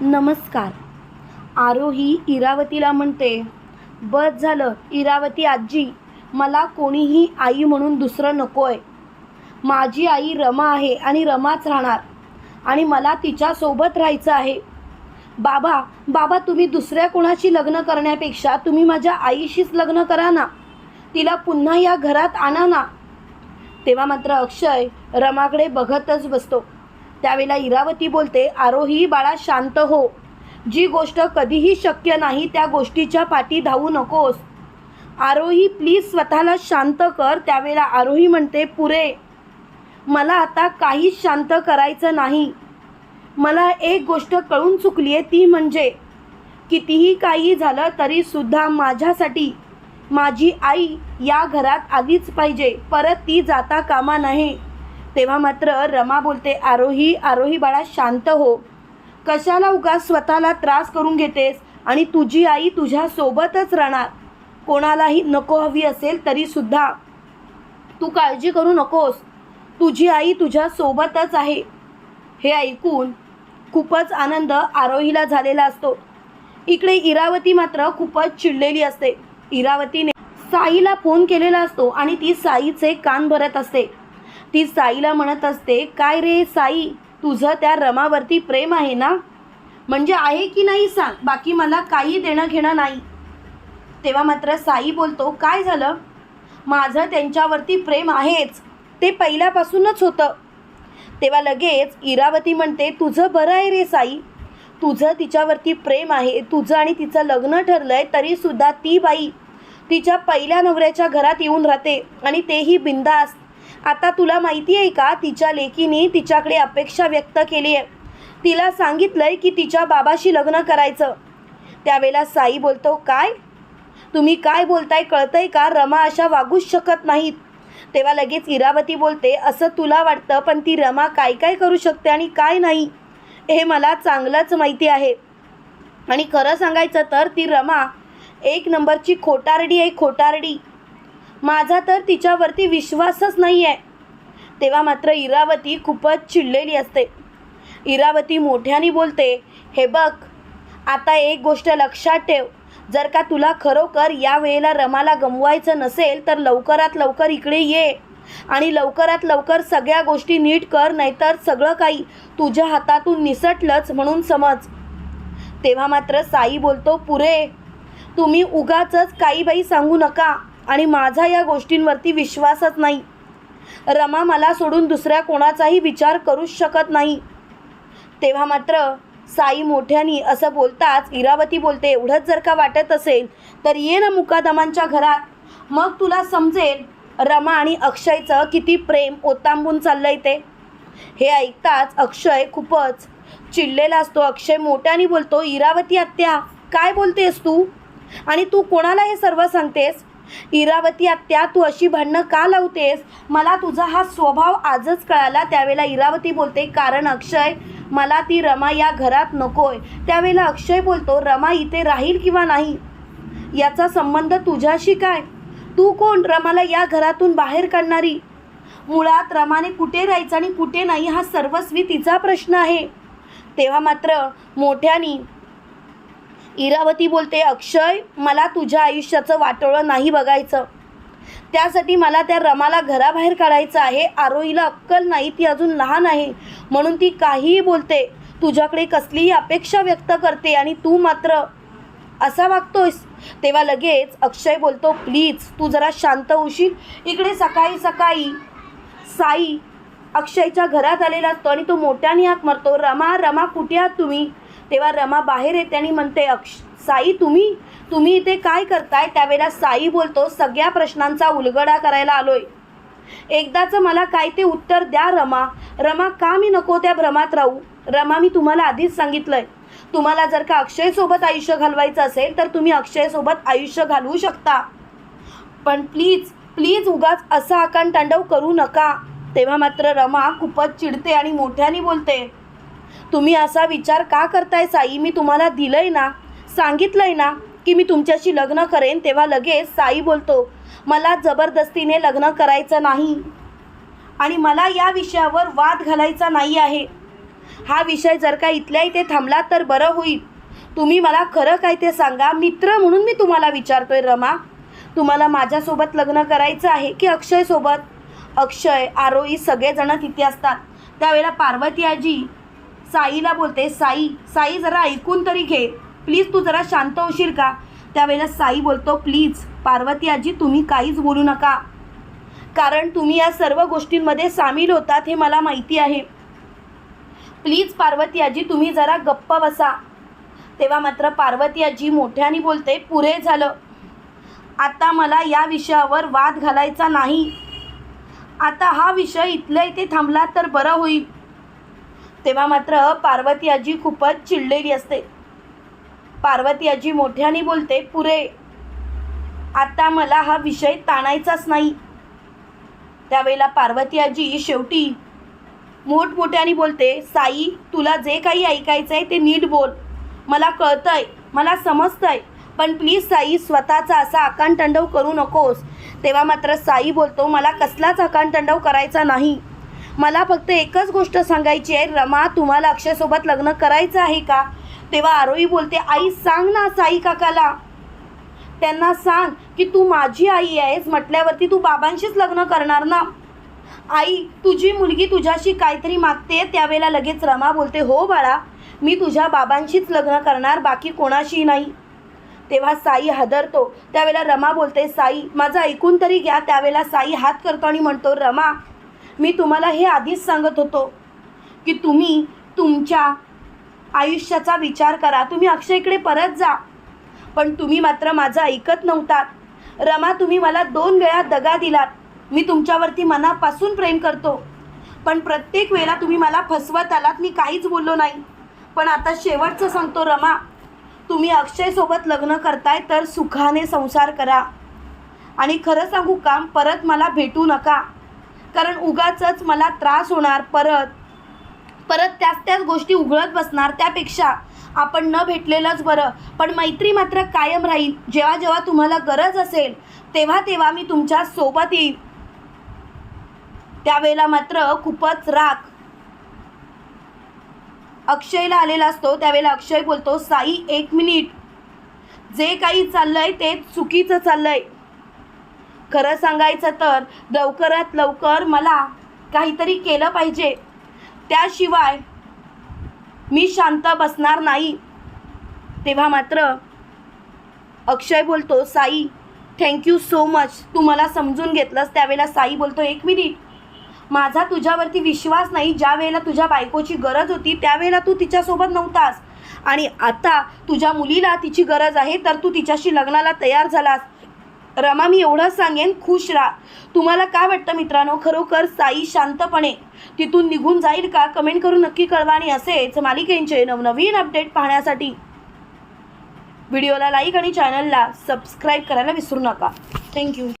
नमस्कार. आरोही इरावतीला म्हणते बस झालं इरावती आजी मला कोणीही आई म्हणून दुसरं नको आहे माझी आई रमा आहे आणि रमाच राहणार आणि मला तिच्यासोबत राहायचं आहे. बाबा बाबा तुम्ही दुसऱ्या कोणाशी लग्न करण्यापेक्षा तुम्ही माझ्या आईशीच लग्न करा ना. तिला पुन्हा या घरात आणा ना. तेव्हा मात्र अक्षय रमाकडे बघतच बसतो. त्यावेळेला इरावती बोलते आरोही बाळा शांत हो. जी गोष्ट कधीही शक्य नाही त्या गोष्टीच्या पाठी धावू नकोस. आरोही प्लीज स्वतःला शांत कर. त्यावेळेला आरोही म्हणते पुरे. मला आता काहीच शांत करायचं नाही. मला एक गोष्ट कळून चुकली आहे ती म्हणजे कितीही काही झालं तरीसुद्धा माझ्यासाठी माझी आई या घरात आलीच पाहिजे. परत ती जाता कामा नाही तेव्हा मात्र रमा बोलते आरोही आरोही बाळा शांत हो. कशाला उगाच स्वतःला त्रास करून घेतेस? आणि तुझी आई तुझ्या सोबतच राहणार. कोणालाही नको हवी असेल तरीसुद्धा तू काळजी करू नकोस. तुझी आई तुझ्या सोबतच आहे. हे ऐकून खूपच आनंद आरोहीला झालेला असतो. इकडे इरावती मात्र खूपच चिडलेली असते. इरावतीने साईला फोन केलेला असतो आणि ती साईचे कान भरत असते. ती साईला म्हणत असते काय रे साई तुझं त्या रमावरती प्रेम आहे ना? म्हणजे आहे की नाही सांग बाकी मला काही देणं घेणं नाही. तेव्हा मात्र साई बोलतो काय झालं? माझं त्यांच्यावरती प्रेम आहेच ते पहिल्यापासूनच होतं. तेव्हा लगेच इरावती म्हणते तुझं बरं आहे रे साई तुझं तिच्यावरती प्रेम आहे तुझं आणि तिचं लग्न ठरलं आहे तरीसुद्धा ती बाई तिच्या पहिल्या नवऱ्याच्या घरात येऊन राहते आणि तेही बिंदास्त आता तुला माहिती आहे का तिच्या लेकीने तिच्याकडे अपेक्षा व्यक्त केली आहे. तिला सांगितलंय की तिच्या बाबाशी लग्न करायचं. त्यावेळेला साई बोलतो काय? तुम्ही काय बोलताय कळतंय का? रमा अशा वागूच शकत नाहीत. तेव्हा लगेच इरावती बोलते असं तुला वाटतं पण ती रमा काय काय करू शकते आणि काय नाही? हे मला चांगलंच माहिती आहे. आणि खरं सांगायचं तर ती रमा एक नंबरची खोटारडी आहे खोटारडी. माझा तर तिच्यावरती विश्वासच नाही आहे तेव्हा मात्र इरावती खूपच चिडलेली असते. इरावती मोठ्याने बोलते हे बघ आता एक गोष्ट लक्षात ठेव. जर का तुला खरोखर या वेळेला रमाला गमवायचं नसेल तर लवकरात लवकर इकडे ये आणि लवकरात लवकर सगळ्या गोष्टी नीट कर नाहीतर सगळं काही तुझ्या हातातून निसटलंच म्हणून समज. तेव्हा मात्र साई बोलतो पुरे तुम्ही उगाचच काही बाई सांगू नका. आणि माझा या गोष्टींवरती विश्वासच नाही. रमा मला सोडून दुसऱ्या कोणाचाही विचार करूच शकत नाही. तेव्हा मात्र साई मोठ्यानी असं बोलताच इरावती बोलते एवढंच जर का वाटत असेल तर ये ना मुकादमांच्या घरात. मग तुला समजेल रमा आणि अक्षयचं किती प्रेम ओतांबून चाललंय ते. हे ऐकताच अक्षय खूपच चिडलेला असतो. अक्षय मोठ्याने बोलतो इरावती आत्या काय बोलतेस तू? आणि तू कोणाला हे सर्व सांगतेस? इरावती आत्या तू अशी भांडणं का लावतेस? मला तुझा हा स्वभाव आजच कळाला. त्यावेळेला इरावती बोलते कारण अक्षय मला ती रमा या घरात नकोय. त्यावेळेला अक्षय बोलतो रमा इथे राहील किंवा नाही? याचा संबंध तुझ्याशी काय? तू कोण? रमाला या घरातून बाहेर काढणारी? मुळात रमाने कुठे राहायचं आणि कुठे नाही हा सर्वस्वी तिचा प्रश्न आहे. तेव्हा मात्र मोठ्यानी इरावती बोलते अक्षय मला तुझ्या आयुष्याचं वाटोळं नाही बघायचं. त्यासाठी मला त्या रमाला घराबाहेर काढायचं आहे. आरोहीला अक्कल नाही ती अजून लहान आहे. म्हणून ती काहीही बोलते. तुझ्याकडे कसलीही अपेक्षा व्यक्त करते आणि तू मात्र असा वागतोयस. तेव्हा लगेच अक्षय बोलतो प्लीज तू जरा शांत होशील इकडे सकाळी सकाळी साई अक्षयच्या घरात आलेला असतो आणि तो मोठ्याने हाक मारतो. रमा रमा कुठे आहात तुम्ही? तेव्हा रमा बाहेर येते आणि म्हणते अक्ष साई तुम्ही तुम्ही इथे काय करताय? त्यावेळेला साई बोलतो सगळ्या प्रश्नांचा उलगडा करायला आलोय. एकदाचं मला काय ते उत्तर द्या रमा. रमा का मी नको त्या भ्रमात राहू? रमा मी तुम्हाला आधीच सांगितलंय. तुम्हाला जर का अक्षयसोबत आयुष्य घालवायचं असेल तर तुम्ही अक्षयसोबत आयुष्य घालवू शकता. पण प्लीज प्लीज उगाच असा आकांतांडव करू नका. तेव्हा मात्र रमा खूपच चिडते आणि मोठ्याने बोलते तुम्ही असा विचार का करताय साई? मी तुम्हाला दिलंय ना सांगितलंय ना की मी तुमच्याशी लग्न करेन तेव्हा लगेच साई बोलतो मला जबरदस्तीने लग्न करायचं नाही आणि मला या विषयावर वाद घालायचा नाही आहे. हा विषय जर का इथल्या इथे थांबला तर बरं होईल. तुम्ही मला खरं काय ते सांगा? मित्र म्हणून मी तुम्हाला विचारतोय रमा. तुम्हाला माझ्यासोबत लग्न करायचं आहे की अक्षयसोबत? अक्षय आरोही सगळेजण तिथे असतात. त्यावेळेला पार्वती आजी साईला बोलते साई साई जरा ऐकून तरी घे. प्लीज तू जरा शांत होशील का? त्यावेळेला साई बोलतो प्लीज पार्वती आजी तुम्ही काहीच बोलू नका. कारण तुम्ही या सर्व गोष्टींमध्ये सामील होतात हे मला माहिती आहे. प्लीज पार्वती आजी तुम्ही जरा गप्प बसा. तेव्हा मात्र पार्वती आजी मोठ्याने बोलते पुरे झालं. आता मला या विषयावर वाद घालायचा नाही. आता हा विषय इथल्या इथे थांबला तर बरं होईल. तेव्हा मात्र पार्वती आजी खूपच चिडलेली असते. पार्वती आजी मोठ्याने बोलते पुरे आता मला हा विषय ताणायचाच नाही. त्यावेळेला पार्वती आजी शेवटी मोठमोठ्याने बोलते साई तुला जे काही ऐकायचं आहे ते नीट बोल. मला कळतंय मला समजतंय पण प्लीज साई स्वतःचा असा आकांतंडव करू नकोस. तेव्हा मात्र साई बोलतो मला कसलाच आकांतंडव करायचा नाही. मला फक्त एकच गोष्ट सांगायची आहे. रमा तुम्हाला अक्षयसोबत लग्न करायचं आहे का? तेव्हा आरोही बोलते आई सांग ना साई काकाला. त्यांना सांग की तू माझी आई आहेस म्हटल्यावरती तू बाबांशीच लग्न करणार ना. आई तुझी मुलगी तुझ्याशी काहीतरी मागते? त्यावेळेला लगेच रमा बोलते हो बाळा मी तुझ्या बाबांशीच लग्न करणार बाकी कोणाशी नाही. तेव्हा साई हादरतो. त्यावेळेला रमा बोलते साई माझं ऐकून तरी घ्या. त्यावेळेला साई हात करतो आणि म्हणतो रमा मी तुम्हाला हे आधीच सांगत होतो की तुम्ही तुमच्या आयुष्याचा विचार करा. तुम्ही अक्षयकडे परत जा. पण तुम्ही मात्र माझं ऐकत नव्हतात. रमा तुम्ही मला दोन वेळा दगा दिलात. मी तुमच्यावरती मनापासून प्रेम करतो. पण प्रत्येक वेळेला तुम्ही मला फसवत आलात मी काहीच बोललो नाही. पण आता शेवटचं सांगतो रमा तुम्ही अक्षयसोबत लग्न करताय तर सुखाने संसार करा. आणि खरं सांगू काम परत मला भेटू नका. कारण उगाच मला त्रास होणार परत परत त्याच त्याच गोष्टी उघडत बसणार त्यापेक्षा आपण न भेटलेलंच बरं. पण मैत्री मात्र कायम राहील. जेव्हा जेव्हा तुम्हाला गरज असेल तेव्हा तेव्हा मी तुमच्यासोबत येईल त्यावेळेला मात्र खूपच राग. अक्षयला आलेला असतो. त्यावेळेला अक्षय बोलतो साई एक मिनिट. जे काही चाललंय ते चुकीचं चाललंय. खरं सांगायचं तर लवकरात लवकर मला काहीतरी केलं पाहिजे. त्याशिवाय मी शांत बसणार नाही. तेव्हा मात्र अक्षय बोलतो Sai thank you so much तू मला समजून घेतलंस त्यावेळेला साई बोलतो एक मिनिट. माझा तुझ्यावरती विश्वास नाही. ज्या वेळेला तुझ्या बायकोची गरज होती त्यावेळेला तू तिच्यासोबत नव्हतास. आणि आता तुझ्या मुलीला तिची गरज आहे तर तू तिच्याशी लग्नाला तयार झालास. रमा मी एवढंच सांगेन खुश राहा. तुम्हाला काय वाटतं मित्रांनो? खरोखर साई शांतपणे तिथून निघून जाईल का? कमेंट करून नक्की कळवा आणि असेच मालिकेंचे नवनवीन अपडेट पाहण्यासाठी व्हिडिओला लाईक आणि चॅनलला सबस्क्राईब करायला विसरू नका. थँक्यू